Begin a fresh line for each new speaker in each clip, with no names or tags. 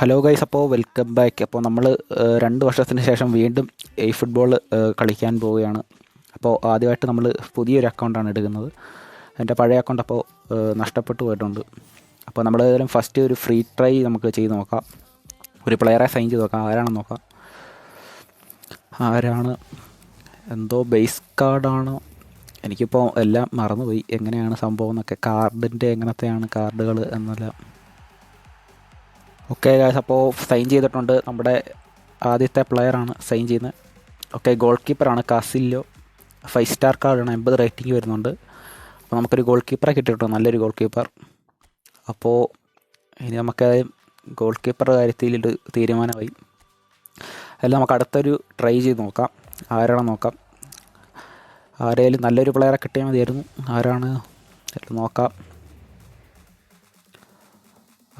Hello guys അപ്പോൾ welcome back അപ്പോൾ നമ്മൾ രണ്ട് വർഷത്തിന് ശേഷം വീണ്ടും ഈ ഫുട്ബോൾ കളിക്കാൻ പോവുകയാണ്. അപ്പോൾ ആദ്യമായിട്ട് നമ്മൾ പുതിയൊരു അക്കൗണ്ടാണ് എടുക്കുന്നത്. എന്റെ പഴയ അക്കൗണ്ട് അപ്പോൾ നഷ്ടപ്പെട്ടു പോയിട്ടുണ്ട്. അപ്പോൾ നമ്മൾ ഏതായാലും ഫസ്റ്റ് ഒരു ഫ്രീ ട്രൈ നമുക്ക് ചെയ്ത് നോക്കാം. ഒരു പ്ലെയറെ സൈൻ ചെയ്ത് നോക്കാം. ആരാണെന്ന് നോക്കാം. ആരാണ്? എന്തോ ബേസ് കാർഡാണോ എനിക്കിപ്പോൾ എല്ലാം മറന്നുപോയി. എങ്ങനെയാണ് സംഭവം എന്നൊക്കെ. കാർഡിന്റെ എങ്ങനത്തെയാണ് കാർഡുകൾ എന്നെല്ലാം. ഓക്കെ ഗായ്സ് അപ്പോൾ സൈൻ ചെയ്തിട്ടുണ്ട്. നമ്മുടെ ആദ്യത്തെ പ്ലെയറാണ് സൈൻ ചെയ്യുന്നത്. ഓക്കെ ഗോൾ കീപ്പറാണ് കാസില്ലോ ഫൈവ് സ്റ്റാർ കാർഡാണ് എൺപത് റേറ്റിംഗ് വരുന്നുണ്ട്. അപ്പോൾ നമുക്കൊരു ഗോൾ കീപ്പറെ കിട്ടിയിട്ടുണ്ട്. നല്ലൊരു ഗോൾ കീപ്പർ അപ്പോൾ ഇനി നമുക്ക് ഗോൾ കീപ്പറുടെ കാര്യത്തിൽ തീരുമാനമായി. അല്ല നമുക്ക് അടുത്തൊരു ട്രൈ ചെയ്ത് നോക്കാം. ആരാണ് നോക്കാം? ആരെങ്കിലും നല്ലൊരു പ്ലെയറെ കിട്ടിയാൽ മതിയായിരുന്നു. ആരാണ്? നോക്കാം.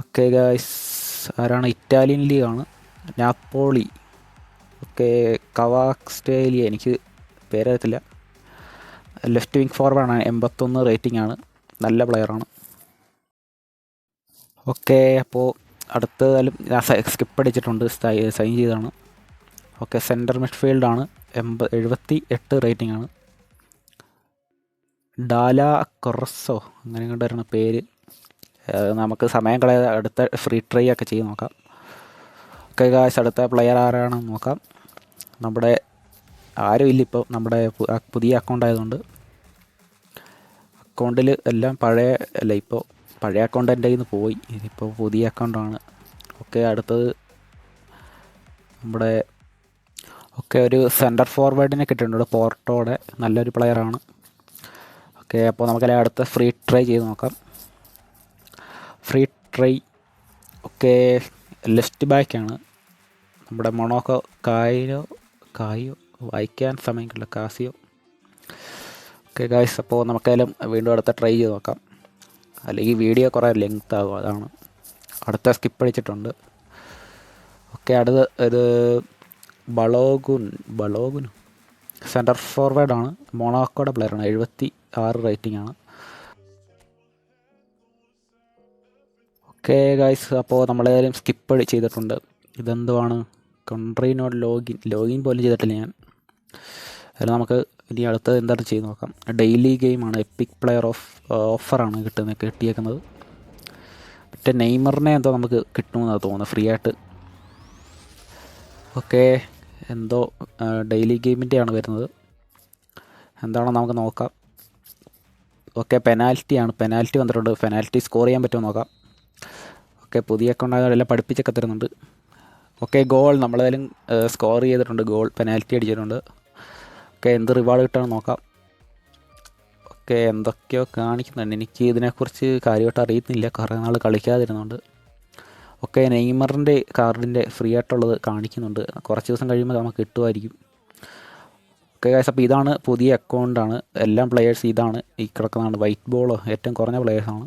ഓക്കെ ഗായ്സ് ആരാണ്? ഇറ്റാലിയൻ ലീഗാണ്. നാപ്പോളി. ഓക്കെ കവാക്സ്റ്റേലിയ എനിക്ക് പേരറിയത്തില്ല. ലെഫ്റ്റ് വിങ് ഫോർവേഡാണ്. എൺപത്തൊന്ന് റേറ്റിംഗ് ആണ് നല്ല പ്ലെയറാണ്. ഓക്കെ അപ്പോൾ അടുത്തതായാലും ഞാൻ സ്കിപ്പ് അടിച്ചിട്ടുണ്ട് സൈൻ ചെയ്താണ് ഓക്കെ സെന്റർ മിഡ്ഫീൽഡാണ്. എൺപത് എഴുപത്തി എട്ട് റേറ്റിംഗ് ആണ് ഡാല കൊറസോ അങ്ങനെ കണ്ടായിരുന്നു പേര്. നമുക്ക് സമയം കളയാതെ അടുത്ത ഫ്രീ ട്രൈ ഒക്കെ ചെയ്ത് നോക്കാം. ഓക്കെ കാശ് അടുത്ത പ്ലെയർ ആരാണെന്ന് നോക്കാം. നമ്മുടെ ആരും ഇല്ല ഇപ്പോൾ നമ്മുടെ പുതിയ അക്കൗണ്ട് ആയതുകൊണ്ട്. അക്കൗണ്ടിൽ എല്ലാം പഴയ അല്ല ഇപ്പോൾ പഴയ അക്കൗണ്ട് എന്റെ കയ്യിൽ നിന്ന് പോയി. ഇതിപ്പോൾ പുതിയ അക്കൗണ്ടാണ് ഓക്കെ അടുത്തത് നമ്മുടെ ഒക്കെ ഒരു സെന്റർ ഫോർവേഡിനെ കിട്ടിയിട്ടുണ്ട്. പോർട്ടോടെ നല്ലൊരു പ്ലെയറാണ് ഓക്കെ അപ്പോൾ നമുക്കല്ലേ അടുത്ത ഫ്രീ ട്രൈ ചെയ്ത് നോക്കാം. ഫ്രീ ട്രൈ ഒക്കെ ലെഫ്റ്റ് ബാക്കാണ്. നമ്മുടെ മൊണോക്കോ കായോ കായോ വായിക്കാൻ സമയം കിട്ടില്ല കാസിയോ. ഓക്കെ ഗായ്സ് അപ്പോൾ നമുക്കായാലും വീണ്ടും അടുത്ത ട്രൈ ചെയ്ത് നോക്കാം. അല്ലെങ്കിൽ വീഡിയോ കുറേ ലെങ്ത് ആകും അതാണ്. അടുത്ത സ്കിപ്പ് അടിച്ചിട്ടുണ്ട്. ഓക്കെ അടുത്ത ഇത് ബളോഗുൻ ബളോഗുൻ സെന്റർ ഫോർവേഡാണ് മൊണോക്കോയുടെ പ്ലെയറാണ് എഴുപത്തി ആറ് റേറ്റിംഗ് ആണ്. ഓക്കെ ഗായ്സ് അപ്പോൾ നമ്മളേതായാലും സ്കിപ്പ് ചെയ്തിട്ടുണ്ട്. ഇതെന്തുവാണ്? കൺട്രി നോട്ട് ലോഗിൻ ലോഗിൻ പോലും ചെയ്തിട്ടില്ല ഞാൻ. അതിൽ നമുക്ക് ഇനി അടുത്തത് എന്താണ് ചെയ്ത് നോക്കാം. ഡെയിലി ഗെയിമാണ് എപ്പിക് പ്ലെയർ ഓഫ് ഓഫറാണ് കിട്ടുന്നത് കിട്ടിയേക്കുന്നത്. മറ്റേ നെയ്മറിനെ എന്തോ നമുക്ക് കിട്ടുമെന്നാണ് തോന്നുന്നത് ഫ്രീ ആയിട്ട്. ഓക്കെ എന്തോ ഡെയിലി ഗെയിമിന്റെയാണ് വരുന്നത്. എന്താണോ നമുക്ക് നോക്കാം. ഓക്കെ പെനാൽറ്റിയാണ് പെനാൽറ്റി വന്നിട്ടുണ്ട്. പെനാൽറ്റി സ്കോർ ചെയ്യാൻ പറ്റുമോ നോക്കാം. ഓക്കെ പുതിയ അക്കൗണ്ട് എല്ലാം പഠിപ്പിച്ചൊക്കെ തരുന്നുണ്ട്. ഓക്കെ ഗോൾ നമ്മളേതായാലും സ്കോർ ചെയ്തിട്ടുണ്ട്. ഗോൾ പെനാൽറ്റി അടിച്ചിട്ടുണ്ട്. ഓക്കെ എന്ത് റിവാർഡ് കിട്ടുകയാണെന്ന് നോക്കാം. ഓക്കെ എന്തൊക്കെയോ കാണിക്കുന്നുണ്ട്. എനിക്ക് ഇതിനെക്കുറിച്ച് കാര്യമായിട്ട് അറിയുന്നില്ല കുറേ നാൾ കളിക്കാതിരുന്നുണ്ട്. ഓക്കെ നെയ്മറിന്റെ കാർഡിന്റെ ഫ്രീ ആയിട്ടുള്ളത് കാണിക്കുന്നുണ്ട്. കുറച്ച് ദിവസം കഴിയുമ്പോൾ നമുക്ക് കിട്ടുമായിരിക്കും. ഓക്കെ ഗൈസ് അപ്പോൾ ഇതാണ് പുതിയ അക്കൗണ്ടാണ് എല്ലാം പ്ലെയേഴ്സ് ഇതാണ്. ഈ കിടക്കുന്നതാണ് വൈറ്റ് ബോളോ ഏറ്റവും കുറഞ്ഞ പ്ലെയേഴ്സാണ്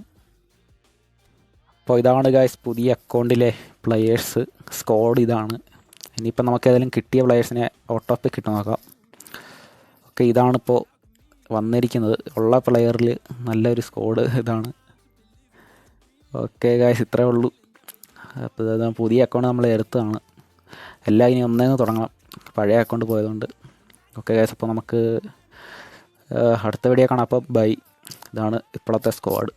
അപ്പോൾ ഇതാണ് ഗായ്സ് പുതിയ അക്കൗണ്ടിലെ പ്ലെയേഴ്സ് സ്കോഡ് ഇതാണ്. ഇനിയിപ്പോൾ നമുക്ക് ഏതെങ്കിലും കിട്ടിയ പ്ലെയേഴ്സിനെ ഓട്ടോപ്പ് കിട്ടു നോക്കാം. ഓക്കെ ഇതാണിപ്പോൾ വന്നിരിക്കുന്നത്. ഉള്ള പ്ലെയറിൽ നല്ലൊരു സ്കോഡ് ഇതാണ്. ഓക്കെ ഗായ്സ് ഇത്രേ ഉള്ളൂ. അപ്പോൾ പുതിയ അക്കൗണ്ട് നമ്മൾ എടുത്തതാണ്. എല്ലാം ഇനി ഒന്നേന്ന് തുടങ്ങണം. പഴയ അക്കൗണ്ട് പോയതുകൊണ്ട്. ഓക്കെ ഗായ്സ് അപ്പോൾ നമുക്ക് അടുത്ത വീഡിയോ കാണാം. അപ്പോൾ ബൈ ഇതാണ് ഇപ്പോഴത്തെ സ്ക്വാഡ്